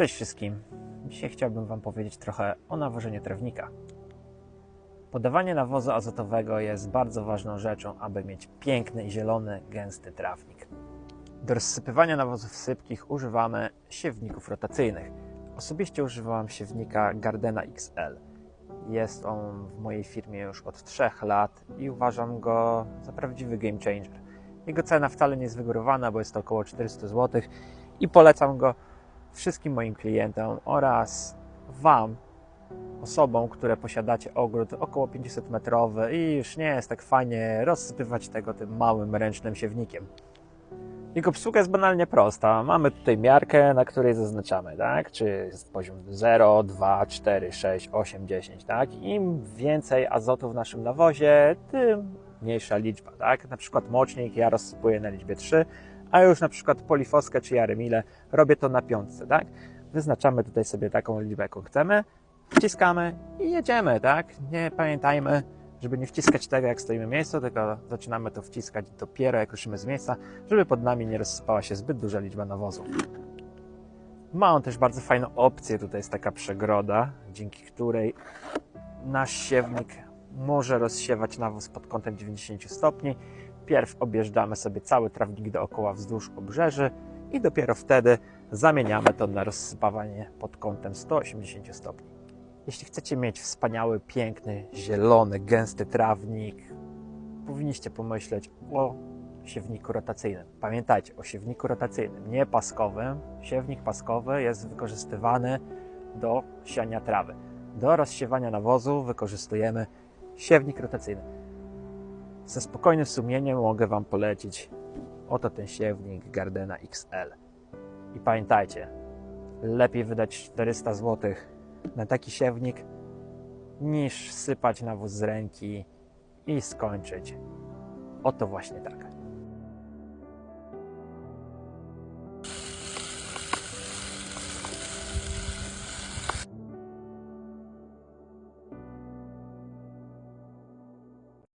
Cześć wszystkim. Dzisiaj chciałbym Wam powiedzieć trochę o nawożeniu trawnika. Podawanie nawozu azotowego jest bardzo ważną rzeczą, aby mieć piękny zielony, gęsty trawnik. Do rozsypywania nawozów sypkich używamy siewników rotacyjnych. Osobiście używam siewnika Gardena XL. Jest on w mojej firmie już od 3 lat i uważam go za prawdziwy game changer. Jego cena wcale nie jest wygórowana, bo jest to około 400 zł i polecam go wszystkim moim klientom oraz Wam, osobom, które posiadacie ogród około 500 metrowy i już nie jest tak fajnie rozsypywać tego tym małym ręcznym siewnikiem. Jego obsługa jest banalnie prosta. Mamy tutaj miarkę, na której zaznaczamy, tak? Czy jest poziom 0, 2, 4, 6, 8, 10, tak? Im więcej azotu w naszym nawozie, tym mniejsza liczba, tak? Na przykład mocznik ja rozsypuję na liczbie 3, a już na przykład polifoskę czy jaremile robię to na piątce, tak? Wyznaczamy tutaj sobie taką liczbę, jaką chcemy, wciskamy i jedziemy, tak? Nie pamiętajmy, żeby nie wciskać tego, jak stoimy miejscu, tylko zaczynamy to wciskać dopiero, jak ruszymy z miejsca, żeby pod nami nie rozsypała się zbyt duża liczba nawozu. Ma on też bardzo fajną opcję, tutaj jest taka przegroda, dzięki której nasz siewnik może rozsiewać nawóz pod kątem 90 stopni. Pierw objeżdżamy sobie cały trawnik dookoła wzdłuż obrzeży i dopiero wtedy zamieniamy to na rozsypawanie pod kątem 180 stopni. Jeśli chcecie mieć wspaniały, piękny, zielony, gęsty trawnik, powinniście pomyśleć o siewniku rotacyjnym. Pamiętajcie o siewniku rotacyjnym, nie paskowym. Siewnik paskowy jest wykorzystywany do siania trawy. Do rozsiewania nawozu wykorzystujemy siewnik rotacyjny. Ze spokojnym sumieniem mogę Wam polecić oto ten siewnik Gardena XL. I pamiętajcie, lepiej wydać 400 zł na taki siewnik, niż sypać nawóz z ręki i skończyć. Oto właśnie tak.